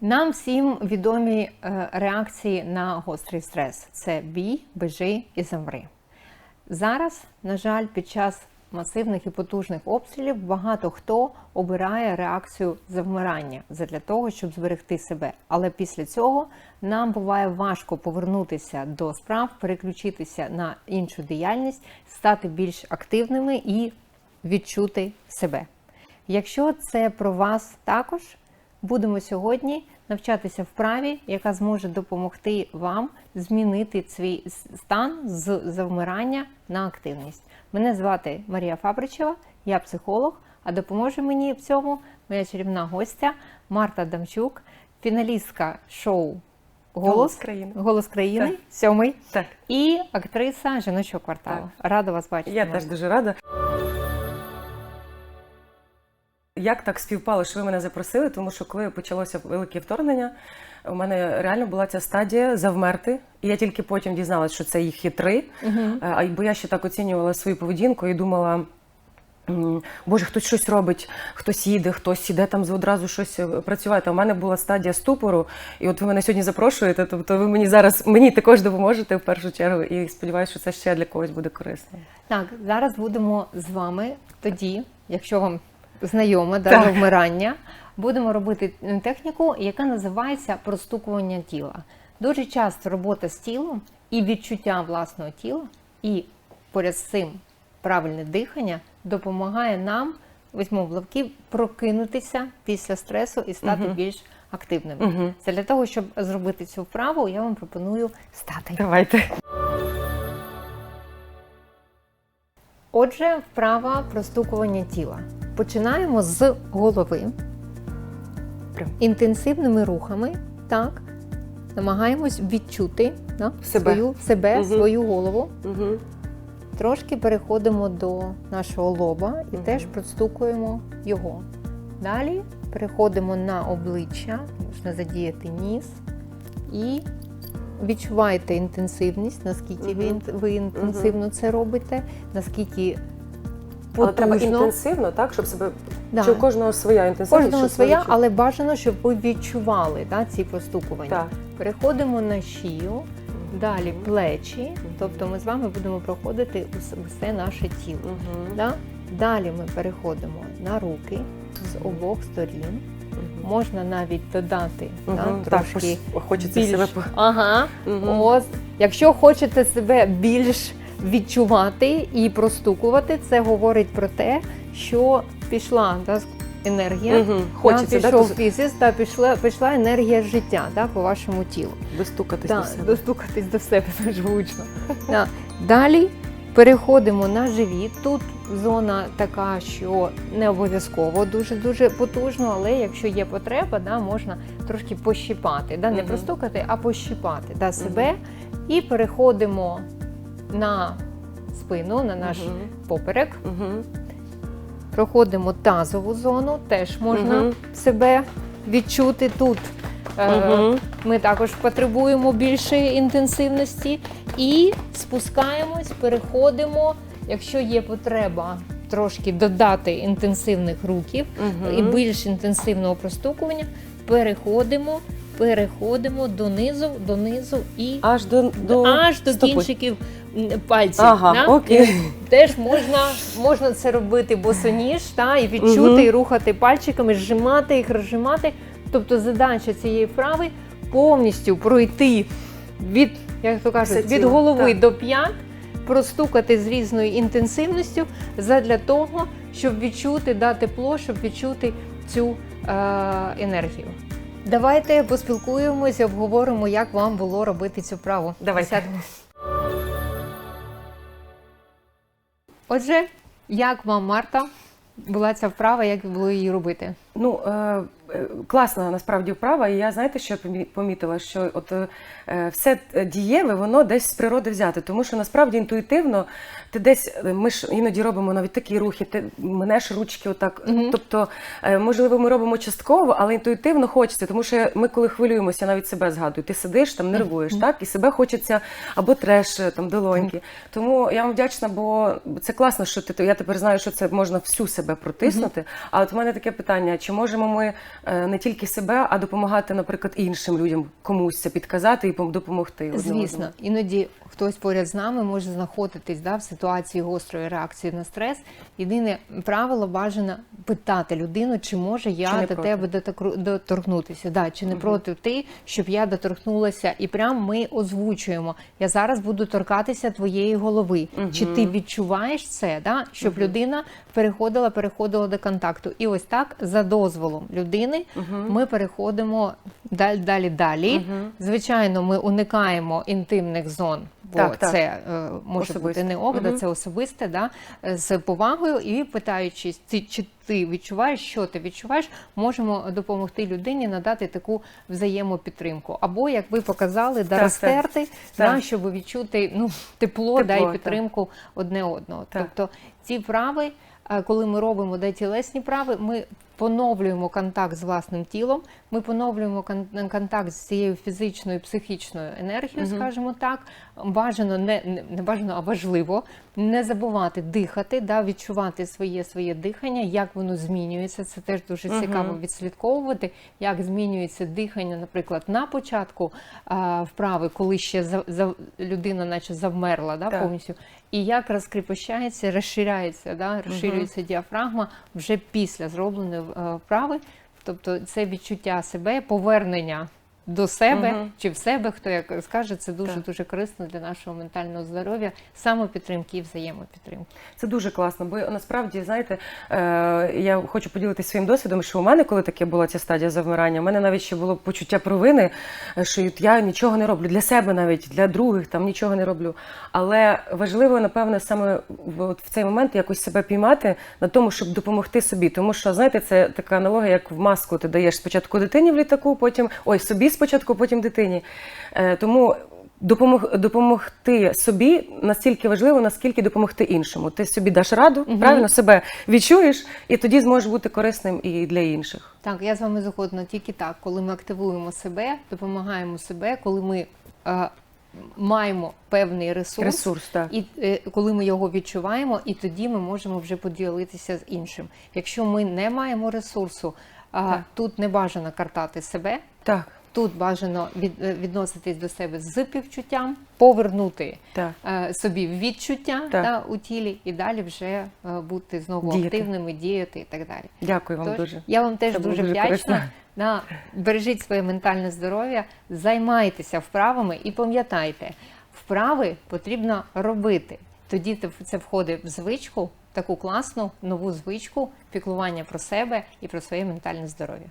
Нам всім відомі е, реакції на гострий стрес: це бій, бежи і замри. Зараз, на жаль, під час масивних і потужних обстрілів багато хто обирає реакцію завмирання для того, щоб зберегти себе. Але після цього нам буває важко повернутися до справ, переключитися на іншу діяльність, стати більш активними і відчути себе. Якщо це про вас також, будемо сьогодні навчатися вправі, яка зможе допомогти вам змінити свій стан з завмирання на активність. Мене звати Марія Фабричева, я психолог, а допоможе мені в цьому моя чарівна гостя Марта Дамчук, фіналістка шоу Голос, «Голос країни». Голос країни, Так. сьомий, Так, і актриса жіночого кварталу. Рада вас бачити. я теж дуже рада. Як так співпало, що ви мене запросили? Тому що коли почалося велике вторгнення, у мене реально була ця стадія завмерти. І я тільки потім дізналась, що це їх хитри. Е, А бо я ще так оцінювала свою поведінку і думала. Боже, хтось щось робить, хтось їде, хтось іде там одразу щось е, працювати. У мене була стадія ступору, і от ви мене сьогодні запрошуєте. Тобто ви мені зараз мені також допоможете в першу чергу, і сподіваюся, що це ще для когось буде корисно. Так, зараз будемо з вами тоді, якщо вам знайоме да, Так. завмирання, будемо робити техніку, яка називається простукування тіла. Дуже часто робота з тілом і відчуття власного тіла, і поряд з цим правильне дихання допомагає нам, візьмо в лавки, прокинутися після стресу і стати Мгм. більш активними. Мгм. Це для того, щоб зробити цю вправу, я вам пропоную стати. Давайте. Отже, вправа простукування тіла. Починаємо з голови. Інтенсивними рухами, так, намагаємось відчути да, Себе. свою, себе Мгм. свою голову. Угу. Трошки переходимо до нашого лоба і Мгм. теж простукуємо його. Далі переходимо на обличчя, можна задіяти ніс і відчувайте інтенсивність, наскільки Мгм. ви інтенсивно це робите, наскільки Але треба інтенсивно, так, щоб себе. Да. Чи у кожного своя інтенсивність? Кожного своя, але бажано, щоб ви відчували да, ці простукування. Так. Переходимо на шию, далі плечі, тобто ми з вами будемо проходити ус- все наше тіло. Угу. Да? Далі ми переходимо на руки з обох сторін. Можна навіть додати да, Угу. Так, трошки пош- хочеться більш. себе. Ага. Мгм. Ось, якщо хочете себе більш відчувати і простукувати, це говорить про те, що пішла да, енергія. Мгм. Хочеться да, да, пішов то- фізис, та пішла, пішла енергія життя да, по вашому тілу. достукатись Да, до себе. достукатись до себе дуже гучно. Да. Далі переходимо на живіт. Тут зона така, що не обов'язково дуже-дуже потужно, але якщо є потреба, да, можна трошки пощипати. Да, не Мгм. простукати, а пощипати да, себе. І переходимо на спину, на наш Мгм. поперек. Мгм. Проходимо тазову зону, теж можна Мгм. себе відчути тут. Мгм. ми також потребуємо більшої інтенсивності і спускаємось, переходимо, якщо є потреба трошки додати інтенсивних рухів Мгм. і більш інтенсивного простукування, переходимо, переходимо донизу, донизу і Аж до, до... аж до стопи. кінчиків пальців. Ага, да? окей. Теж можна, можна це робити босоніж, та, і відчути, Мгм. і рухати пальчиками, зжимати їх, розжимати. Тобто задача цієї вправи повністю пройти від, як то кажуть, від голови так. до п'ят, простукати з різною інтенсивністю задля того, щоб відчути, да, тепло, щоб відчути цю е, енергію. Давайте поспілкуємося, обговоримо, як вам було робити цю вправу. Давайте. Сядемо. Отже, як вам, Марта, була ця вправа, як було її робити? Ну, е, класна насправді вправа, і я знаєте, що помі- помітила, що от е, все дієве, воно десь з природи взяте, тому що насправді інтуїтивно ти десь, е, ми ж іноді робимо навіть такі рухи, ти мнеш ручки отак. Мгм. Тобто, е, можливо, ми робимо частково, але інтуїтивно хочеться, тому що ми, коли хвилюємося, навіть себе згадую, ти сидиш там, нервуєш, Мгм. так, і себе хочеться або треш, е, там долоньки. Тому я вам вдячна, бо це класно, що ти я тепер знаю, що це можна всю себе протиснути. А от в мене таке питання: чи можемо ми е, не тільки себе, а допомагати, наприклад, іншим людям комусь це підказати і пом- допомогти. Звісно, іноді хтось поряд з нами може знаходитись да, в ситуації гострої реакції на стрес. Єдине правило бажано питати людину, чи може я Чи до проти? тебе доторкнутися, да, чи не проти ти, щоб я доторкнулася, і прям ми озвучуємо. Я зараз буду торкатися твоєї голови. Чи ти відчуваєш це? Да? Щоб людина переходила, переходила до контакту. І ось так за дозволом людини ми переходимо далі, далі, далі. Звичайно, ми уникаємо інтимних зон, бо Так, так. це е, може Особисте. бути не Мгм. це особисте, да? з повагою і питаючись, ти, чи ти відчуваєш, що ти відчуваєш, можемо допомогти людині надати таку взаємопідтримку. Або, як ви показали, да, Так, розтерти, так. Да, щоб відчути ну, тепло, да, Тепло, і так. підтримку одне одного. Так. Тобто ці вправи, е, коли ми робимо де тілесні вправи, ми поновлюємо контакт з власним тілом, ми поновлюємо контакт з цією фізичною, психічною енергією, скажімо так. Бажано не, не, бажано, а важливо не забувати дихати, да, відчувати своє своє дихання, як воно змінюється. Це теж дуже цікаво відслідковувати, як змінюється дихання, наприклад, на початку а, вправи, коли ще за, за, людина наче завмерла да, Так. повністю, і як розкріпощається, розширяється, да, розширюється діафрагма вже після зробленої вправи. Тобто це відчуття себе, повернення до себе Мгм. чи в себе, хто як скаже, це дуже Так. дуже корисно для нашого ментального здоров'я, самопідтримки і взаємопідтримки. Це дуже класно, бо насправді, знаєте, е, я хочу поділитися своїм досвідом, що у мене, коли таке була ця стадія завмирання, у мене навіть ще було почуття провини, е, що я нічого не роблю для себе навіть, для других там нічого не роблю. Але важливо, напевне, саме от в цей момент якось себе піймати на тому, щоб допомогти собі. Тому що, знаєте, це така аналогія, як в маску ти даєш спочатку дитині в літаку, потім ой, собі спочатку, потім дитині. Е, тому допомог, допомогти собі настільки важливо, наскільки допомогти іншому. Ти собі даш раду, правильно себе відчуєш, і тоді зможеш бути корисним і для інших. Так, я з вами згодна тільки так, коли ми активуємо себе, допомагаємо себе, коли ми е, маємо певний ресурс, Ресурс, так. і е, коли ми його відчуваємо, і тоді ми можемо вже поділитися з іншим. Якщо ми не маємо ресурсу, а, Так. тут не бажано картати себе. Так, Тут бажано від, е, відноситись до себе з співчуттям, повернути так. е, собі відчуття Так. та, у тілі і далі вже е, бути знову Діяти. активними, діяти і так далі. Дякую вам Тож, дуже. Я вам теж Це дуже дуже вдячна. корисно. Да, бережіть своє ментальне здоров'я, займайтеся вправами і пам'ятайте, вправи потрібно робити. Тоді це входить в звичку, таку класну нову звичку піклування про себе і про своє ментальне здоров'я.